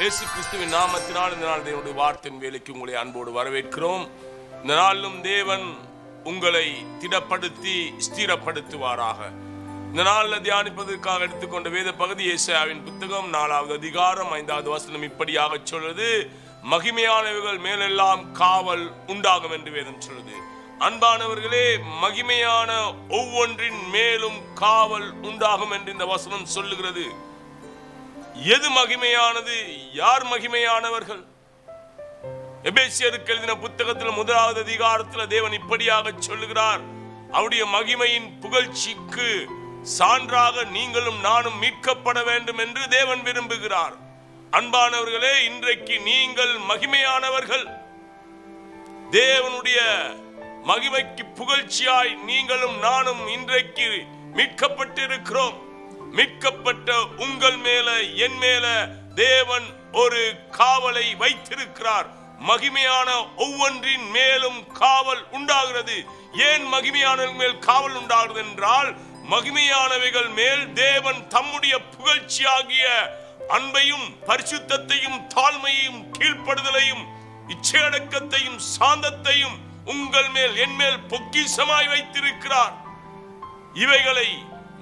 இயேசு கிறிஸ்துவின் நாமத்தினால் இந்த நாள் தேவனுடைய வார்த்தையின் வேலைக்கு உங்களை அன்போடு வரவேற்கிறோம். இந்த நாளிலும் தேவன் உங்களை திடப்படுத்தி ஸ்திரப்படுத்துவாராக. இந்த நாளில் தியானிப்பதற்காக எடுத்துக்கொண்ட வேத பகுதி ஏசாயாவின் புத்தகம் நாலாவது அதிகாரம் ஐந்தாவது வசனம் இப்படியாக சொல்வது மகிமையானவர்கள் மேலெல்லாம் காவல் உண்டாகும் என்று வேதம் சொல்லுது. அன்பானவர்களே மகிமையான ஒவ்வொன்றின் மேலும் காவல் உண்டாகும் என்று இந்த வசனம் சொல்லுகிறது. எது மகிமையானது? யார் மகிமையானவர்கள்? எபேசியருக்கு எழுதின புத்தகத்தில் முதலாவது அதிகாரத்தில் தேவன் இப்படியாக சொல்லுகிறார். அவருடைய மகிமையின் புகழ்ச்சிக்கு சான்றாக நீங்களும் நானும் மீட்கப்பட வேண்டும் என்று தேவன் விரும்புகிறார். அன்பானவர்களே இன்றைக்கு நீங்கள் மகிமையானவர்கள். தேவனுடைய மகிமைக்கு புகழ்ச்சியாய் நீங்களும் நானும் இன்றைக்கு மீட்கப்பட்டிருக்கிறோம். மீட்கப்பட்ட உங்கள் மேல என் மேல தேவன் ஒரு காவலை வைத்திருக்கிறார். மகிமையான ஒவ்வொன்றின் மேலும் காவல் உண்டாகிறது. ஏன் மகிமையான மேல் காவல் உண்டாகிறது என்றால் மகிமையானவைகள் மேல் தேவன் தம்முடைய புகழ்ச்சியாகிய அன்பையும் பரிசுத்தத்தையும் தாழ்மையையும் கீழ்ப்படுதலையும் இச்சையடக்கத்தையும் சாந்தத்தையும் உங்கள் மேல் என் மேல் பொக்கிசமாய் வைத்திருக்கிறார். இவைகளை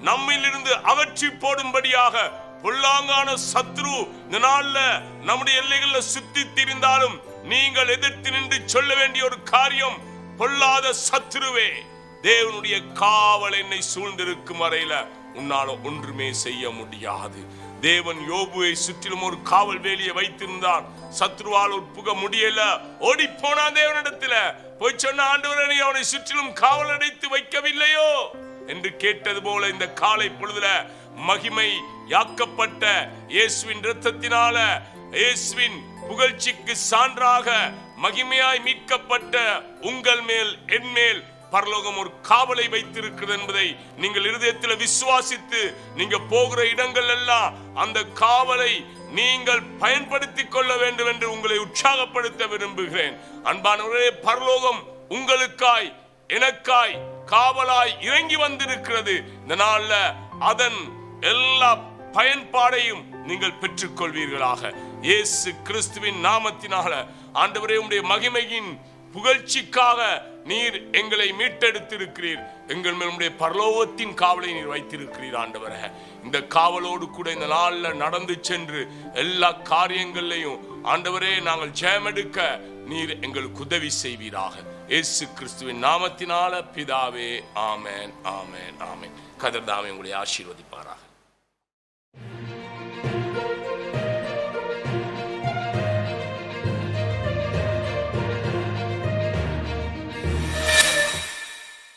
நம்மிலிருந்து அகற்றி போடும்படியாக பொல்லாங்கான சத்ரு இந்த நாள்ல நம்முடைய எல்லைகள்ல சுத்தி திரிந்தாலும் நீங்கள் எதிர்த்து நின்று சொல்ல வேண்டிய ஒரு காரியம் பொல்லாத சத்ருவே. தேவனுடைய காவல் என்னை சூழ்ந்திருக்கும் வரையில உன்னால ஒன்றுமே செய்ய முடியாது. தேவன் யோபுவை சுற்றிலும் ஒரு காவல் வேலியை வைத்திருந்தான். சத்ருவால் உட்புக முடியல. ஓடி போனான் தேவனிடத்துல. போய் சொன்ன ஆண்டவரே நீ அவனை சுற்றிலும் காவல் அடைத்து வைக்கவில்லையோ? என்று கேட்டது போல இந்த காலை பொழுதுல மகிமை யாக்கப்பட்ட இயேசுவின் இரத்தத்தினால இயேசுவின் புகழ்ச்சிக்கு சான்றாக மகிமையாய் மீட்கப்பட்ட உங்கள் மேல் என் மேல் பரலோகம் ஒரு காவலை வைத்திருக்கிறது என்பதை நீங்கள் இருதயத்தில் விசுவாசித்து நீங்க போகிற இடங்கள் எல்லாம் அந்த காவலை நீங்கள் பயன்படுத்தி கொள்ள வேண்டும் என்று உங்களை உற்சாகப்படுத்த விரும்புகிறேன். அன்பானவர்களே பரலோகம் உங்களுக்காய் எனக்காய் காவலாய் இறங்கி வந்திருக்கிறது. இந்த நாள்ல அதன் எல்லா பயன்பாடையும் நீங்கள் பெற்றுக்கொள்வீர்களாக. இயேசு கிறிஸ்துவின் நாமத்தினால ஆண்டவரே உடைய மகிமையின் புகழ்ச்சிக்காக நீர் எங்களை மீட்டெடுத்திருக்கிறீர். எங்கள் மேல் உடைய பரலோகத்தின் காவலை நீர் வைத்திருக்கிறீர் ஆண்டவர. இந்த காவலோடு கூட இந்த நாளில் நடந்து சென்று எல்லா காரியங்கள்லையும் ஆண்டவரே நாங்கள் ஜெயமெடுக்க நீர் எங்களுக்கு உதவி செய்வீராக. இயேசு கிறிஸ்துவின் நாமத்தினால பிதாவே ஆமேன் ஆமேன் ஆமேன். கதர்தாமே உங்களை ஆசீர்வதிப்பாராக.